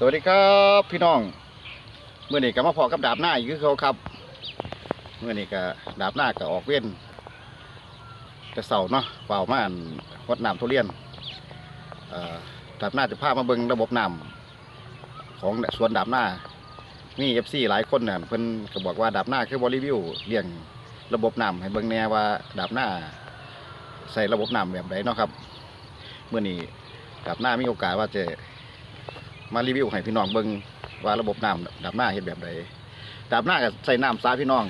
สวัสดีครับพี่น้องเมื่อนี้ก็มาพอกับดาบหน้าอีกคือเขาครับเมื่อนี้ก็ดาบหน้าก็ออกเว้นแต่เสาเนาะเปล่ามาอันวัดน้ำทุเรียนดาบหน้าจะพามาเบิ่งระบบน้ำของสวนดาบหน้ามีเอฟซีหลายคนน่ะเพิ่นก็บอกว่าดาบหน้าคือบริวิวเลี้ยงระบบน้ำให้เบิ่งแหน่ว่าดาบหน้าใส่ระบบน้ำแบบไหนเนาะครับเมื่อนี้ดาบหน้ามีโอกาสว่าจะ มารีวิวให้พี่น้องเบิ่งว่าระบบน้ำดับหน้าเฮ็ดแบบใดดับหน้าก็ใส่น้ำสาพี่น้อง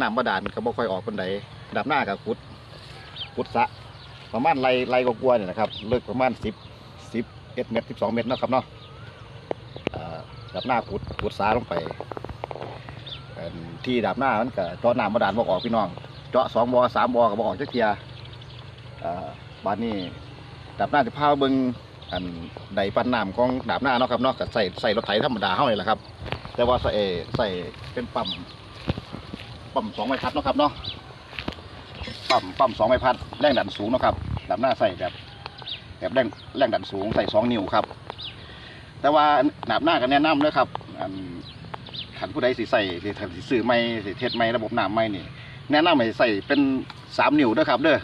น้ำบาดาลก็บ่ค่อยออกปานใดดับหน้าก็ขุดขุดสะประมาณไรไรกว่าๆนี่ยนะครับเลึกประมาณ10 10เอ็ดเมตร12เมตรนะครับเนาะดับหน้าขุดขุดสระลงไปที่ดับหน้ามันก็เจาะน้ำบาดาลบ่ออกพี่น้อง เจาะ2บ่อ3บ่อก็บ่ออกเจักเทียอ่าบาดนี้ดับหน้าจะพาเบิ่ง อันใดปั้นน้ำของดาบหน้าเนาะครับเนาะก็ใส่ใส่รถไถธรรมดาเท่านี้แหละครับ แต่ว่าใส่ใส่เป็นปั๊มปั๊มสองใบพัดเนาะครับเนาะปั๊มปั๊มสองใบพัดแรงดันสูงเนาะครับดาบหน้าใส่แบบแบบแรงแรงดันสูงใส่สองนิ้วครับ แต่ว่าดาบหน้าก็แนะนำนะครับอันขันผู้ใดสิใส่สิสื่อไม่สิเทศไม่ระบบน้ำไม่นี่แนะนำให้ใส่เป็นสามนิ้วเด้อครับเด้อ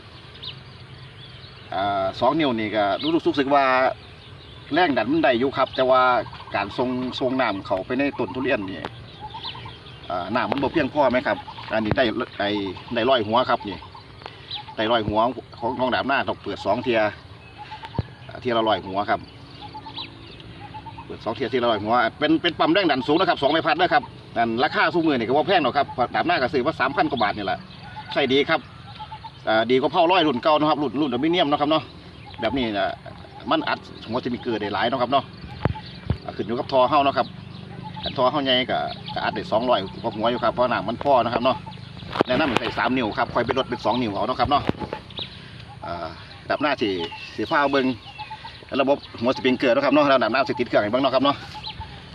อ่าสองนิ้วนี่ก็รู้รู้สึกว่าแรงดันมันได้อยู่ครับ แต่ว่าการทรงทรงน้ำเขาไปในต้นทุเรียนนี่อ่าน้ำมันบ่เพียงพอไหมครับ อันนี้ได้ได้ได้ร้อยหัวครับนี่ได้ร้อยหัวของของดาบหน้าต้องเปิดสองเทียเทียละร้อยหัวครับ เปิดสองเทียเทียละร้อยหัว เป็นเป็นปั๊มแรงดันสูงนะครับสองใบพัดนะครับอันราคาสู้มือนี่ก็ว่าแพงหรอกครับดาบหน้าก็ซื้อว่าสามพันกว่าบาทนี่แหละใส่ดีครับ ดีกว่าเผาร้อยรุ่นเก่านะครับรุ่นรุ่นอลูมิเนียมเนาะครับเนาะแบบนี้นะมันอัดหัวจะมีเกลือได้หลายเนาะครับเนาะอ่าขึ้นอยู่กับทอเฮาเนาะครับอันทอเฮาใหญ่ก็ก็อัดได้สองร้อยกว่าหัวอยู่ครับเพราะหนังมันพอนะครับเนาะแนะนำให้ใส่สามนิ้วครับค่อยไปลดเป็นสองนิ้วเอาเนาะครับเนาะอ่าดับหน้าที่สีฟ้าเบิ้งระบบหัวสปริงเกอร์เนาะครับเนาะแล้วดับหน้าสิติดเครื่องให้เบิ้งเนาะครับเนาะ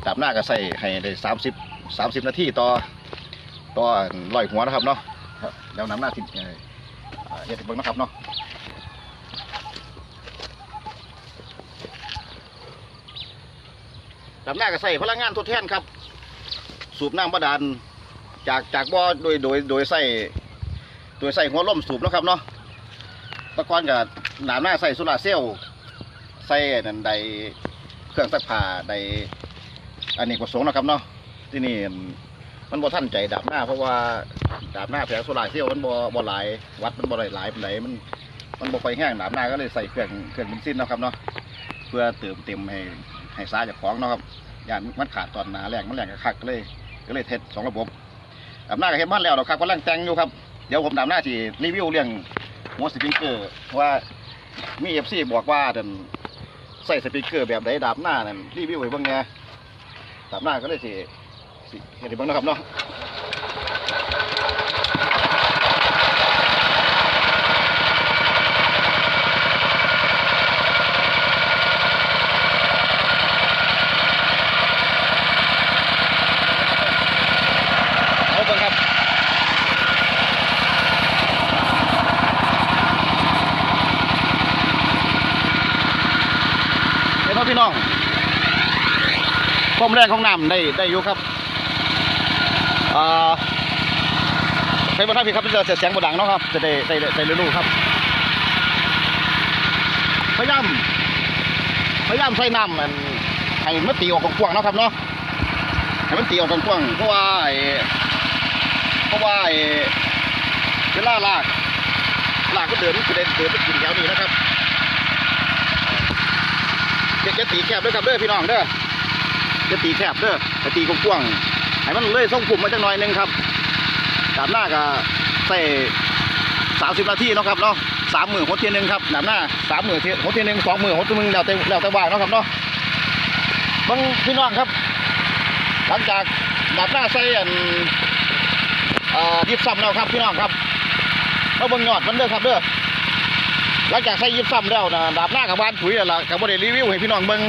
ดับหน้าก็ใส่ให้ได้สามสิบสามสิบนาทีต่อต่อร้อยหัวนะครับเนาะแล้วน้ำหน้าสิ เอ่ออ่าเบิ่งนะครับเนาะดำหน้าก็ใส่พลังงานทดแทนครับ สูบน้ำบาดาลจากจากบ่อโดยโดยโดยใส่โดยใส่หัวลมสูบนะครับเนาะตะกอนกับดำหน้าใส่โซลาร์เซลล์ใส่นันใดเครื่องซักผ้าใดอันนี้ประสงค์นะครับเนาะที่นี่ มันบ่ทันใจดาบหน้าเพราะว่าดาบหน้าแผงโซลาร์เซลล์มันบ่บ่หลายวัดมันบ่ได้หลายปานใดมัน มันบ่ค่อยแห้งดาบหน้าก็เลยใส่เครื่องเครื่องเบนซินเนาะครับเนาะเพื่อเติมเต็มให้ให้สาจากของเนาะครับอย่างมันขาดตอนหนาแรงมันแรงคักก็เลยก็เลยเทสสองระบบดาบหน้าก็เฮ็ดบ้านแล้วดอกครับกำลังแต่งอยู่ครับเดี๋ยวผมดาบหน้าสิรีวิวเรื่องหัวสปริงเกอร์ว่ามี FC บอกว่าเดินใส่สปริงเกอร์แบบใดดาบหน้านั่นรีวิวให้เบิ่งแหน่ดาบหน้าก็เลยสิ เฮ็ดให้เบิ่งนะครับเนาะเอาเบิ่งครับเห็นไหมพี่น้องความแรงของน้ำได้ได้อยู่ครับ ใช้บนท่าพี่ครับจะเสียงบดังเนาะครับ จะได้ได้ได้รู้ครับ พยายามพยายามใส่น้ำมันให้มันตีออกกว้างๆเนาะครับเนาะให้มันตีออกกว้างๆเพราะว่าเพราะว่าเวลาลากลากก็เดินมันจะเดินเดินไปกินแถวนี้นะครับเด็กจะตีแคบด้วยครับเด้อพี่น้องเด้อจะตีแคบเด้อจะตีกว้างๆ ให้มันเลยส่งผมมาจังหน่อยหนึงครับดาบหน้าก็ใส่สามสิบนาทีเนาะครับเนาะสามหมื่นหดเทียนหนึ่งครับดาบหน้าสามหมื่นเทียนหดเทียนหนึ่งสองหมื่นหดเทียนหนึ่งแล้วแต่แล้วแต่ว่างเนาะครับเนาะบางพี่น้องครับ หลังจากดับหน้าใส่อันเอ่อยิบซ้ำแล้วครับพี่น้องครับเราเบิ่งยอดมันเด้อครับเด้อหลังจากใส่ยิบซ้ำแล้วนะดับหน้ากับบ้านปุ๋ยแล้วกับบ่ได้รีวิวให้พี่น้องเบิ่ง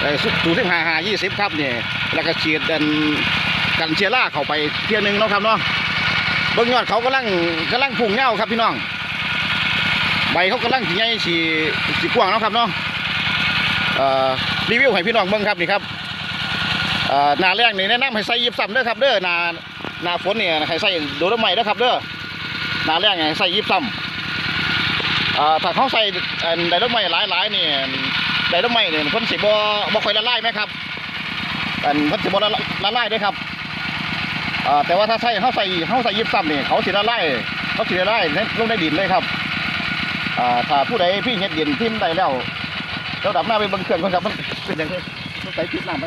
เอ่อสุดสูสิบห้าห้ายี่สิบครับเนี่ยแล้วก็ฉีดอัน กันเชื้อราเข้าไปเทียนึงเนาะครับเนาะเบิ่งยอดเขากำลังกำลังพุ่งเงาครับพี่น้อง ใบเขากำลังสิใหญ่สิสิกว้างเนาะครับเนาะเอ่อรีวิวให้พี่น้องเบิ่งครับนี่ครับเอ่อหนาแรกนี่แนะนำให้ใส่ยิบซ้ำเด้อครับเด้อหนาหนาฝนเนี่ยให้ใส่โดดไม้เด้อครับเด้อหนาแรกให้ใส่ยิบซ้ำถ้าเขาใส่ไดโดไม้หลายๆนี่ไดโดไม้เนี่ยพ่นสิบ่บ่ค่อยละลายไหมครับอันพิ่นสิบ่ละละลายด้อครับ อ่อแต่ว่าถ้าใส่เขาใส่เขาใส่ยิบซ้ำนี่เขาสีละลายเขาสีละลายในลงในดินเลยครับอ่าถ้าผู้ใดพี่เห็ดดินพิมได้แล้วเราดับหน้าไปเบิ่งเครื่องก่อนครับมันเป็นยังไงมันใส่พิษน้ำไป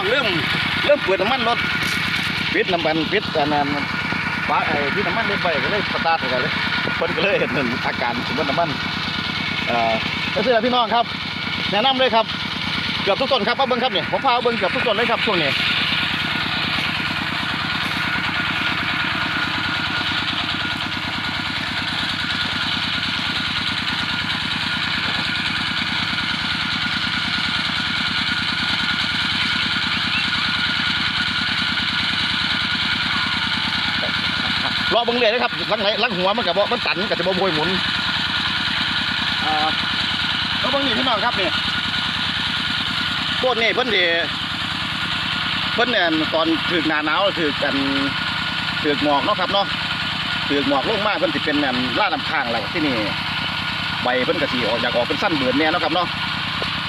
องเริ่มเริ่มเปิดน้ำมันรถปิดน้ำมันปิดอันนั้นป้าไอ้ที่น้ำมันรถไปก็เลยสตาร์ทกันเลยคนก็เลยเห็นอาการสมบูรณ์น้ำมันเอ่อก็คือพี่น้องครับ แนะนำเลยครับเกือบทุกต้นครับมาเบิ้งครับเนี่ยผมพาเบิ้งเกือบทุกต้นเลยครับช่วงนี้ เบิ่งเลยนะครับลังไหนลังหัวมันกับบ่มันตันกับจะบ่บวยหมุนอ่าแล้วเบิ่งนี่พี่น้องครับนี่ต้นนี่เพิ่นดิเพิ่นเนี่ยตอนถึกหนาหนาวถึกกันถึกหมอกเนาะครับเนาะถึกหมอกลงมาเพิ่นสิเป็นอันล่าน้ำค้างแล้วที่นี่ใบเพิ่นก็สิออกอยากออกเป็นสั้นเบือนแน่เนาะครับเนาะ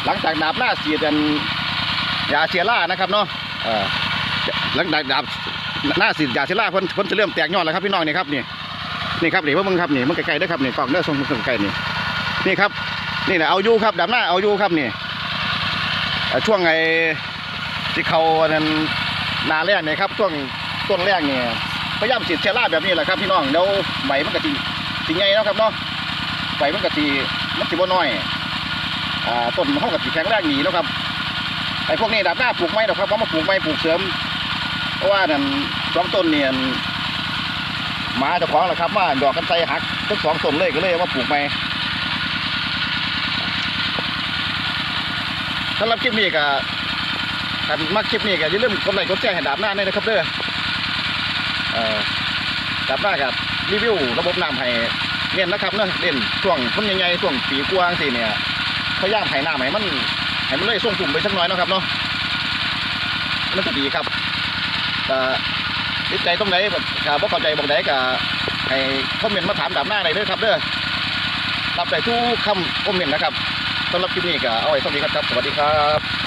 หลังจากดาบหน้าสีดอันยาเชียร่านะครับเนาะอ่อหลังจากดาบ หน้าสียาเชล่าเพิ่นเพิ่นจะเริ่มแตกยอดแล้วครับพี่น้องนี่ครับนี่นี่ครับนี่ว่ามึงครับนี่มันไกลๆด้ครับนี่กล่องเด้อส่งส่งไกลนี่นี่ครับนี่แหละเอาอยู่ครับดำหน้าเอาอยู่ครับนี่ช่วงไอ้ที่เขานั้นนาแรกเนี่ยครับช่วงต้นแรกเนี่ยพยายามฉีดเชล่าแบบนี้แหละครับพี่น้องเดี๋ยวใบมันก็สิสิใหญ่เนาะครับเนาะใบมันก็สิมันสิบ่น้อยอ่าต้นมันเขาก็สิแข็งแรงดีเนาะครับไอ้พวกนี้ดับหน้าปลูกไม้ดอกครับว่ามาปลูกไม้ปลูกเสริม เพราะว่านั่นสองต้นเนี่ยหมาเจ้าของแหละครับว่าดอกกันไตหักทั้งสองต้นเลยก็เลยเอาปลูกใหม่สำหรับคลิปนี้ก็ถ้ามักคลิปนี้ก็อย่าลืมกดไลค์กดแชร์ให้ดาบหน้าด้วยนะครับเด้อเอ่อดาบหน้ากับรีวิวระบบน้ำให้เล่นนะครับเนาะเล่นช่วงพ้นใหญ่ๆช่วงปีกว้างสิเนี่ยพยายามให้น้ำให้มันให้มันเลยส่งกลุ่มไปสักน่อยนะครับเนาะมันจะดีครับ ก็ติดใจตรงไหนก็บ่เข้าใจบอกไหนก็ให้คอมเมนต์มาถามดาบหน้าได้เด้อครับเด้อรับใจทุกคำคอมเมนต์นะครับสำหรับคลิปนี้ก็เอาไว้สวัสดีครับ สวัสดีครับ